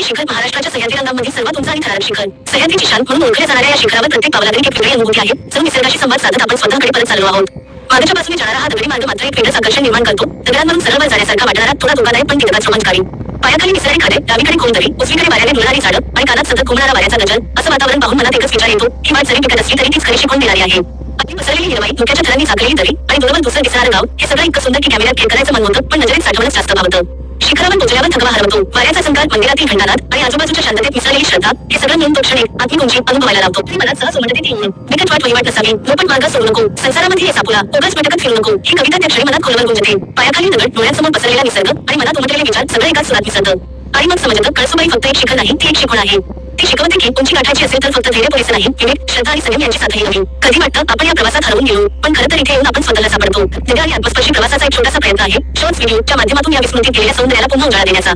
कळसुबाई शिखर महाराष्ट्राच्या सह्याद्री रंगांमधील सर्वात उंच आणि थरारक शिखर. सह्याद्रीची शान म्हणून ओळखल्या जाणाऱ्या या शिखरावर प्रत्येक पावलावरी एक वेगळी अनुभूती आहे जो निसर्गाशी संवाद साधत आपण स्वतःकडे परत चाललो आहोत. मागच्या बाजूने जाणारा हा दगडी मार्ग मात्र एक वेगळंच आकर्षण निर्माण करतो. दगडांवरून सरळ जाण्यासारखा वाटणारा थोडा धोकादायक पण तितकाच रोमांचकारी. पायाखाली निसरडी खाते डावीकडे कोणतरी उजवीकडे वाऱ्याने धुळणारी झाडं आणि कानात सतत घुमणारा वाऱ्याचा गजर असं वातावरण पाहून मनात एकच विचार येतो ही वाट जरी पिकत असली तरी तीच खरी शिकवून देणारी आहे? अति पसरलेली हिरवाई धुक्याच्या थरांनी झाकलेली दरी आणि दूरवर दुसरं दिसणारं गाव हे सगळं इतकं सुंदर की कॅमेऱ्यात कैद करायचं मन होतं पण नजरेत साठवणंच जास्त भावतं. शिखरावर पोहोचल्यावर थकवा हरवतो. वाऱ्याचा संकाल मंदिरातील घंटानाद आणि आजूबाजूच्या शांततेत मिसळलेली श्रद्धा हे सगळं मिळून तो क्षण उंची अनुभवायला लावतो. तरी मनात सहज उमटते ती हिंमत बिकट वाट वहिवाट नसावी. लोपट मार्ग सोडू नको. संसारामध्ये हे सापुला उगाच भटकत फिरू नको. ही कविता त्या क्षणी मनात खोलवर गुंजते. पायाखाली दगड डोळ्यासमोर पसरलेला निसर्ग आणि मनात उमटलेले विचार सगळे एकाच सुरात मिसळतं आणि मग समजतं कळसुबाई फक्त एक शिखर नाही ती एक शिकवण आहे. ती शिकवते की उंची गाठायची असेल तर फक्त धैर्य पुरेसे नाही विवेक श्रद्धा आणि संयम यांची साथही हवी कधी वाटतं आपण या प्रवासात हरवून गेलो पण खरं तर इथे येऊन आपण स्वतःला सापडतो दिव्या आणि आत्मस्पर्शी प्रवासाचा एक छोटासा प्रयत्न आहे शॉर्ट्स व्हिडिओच्या माध्यमातून या विस्मृतीत केलेल्या सौंदर्याला पुन्हा उजाळा देण्याचा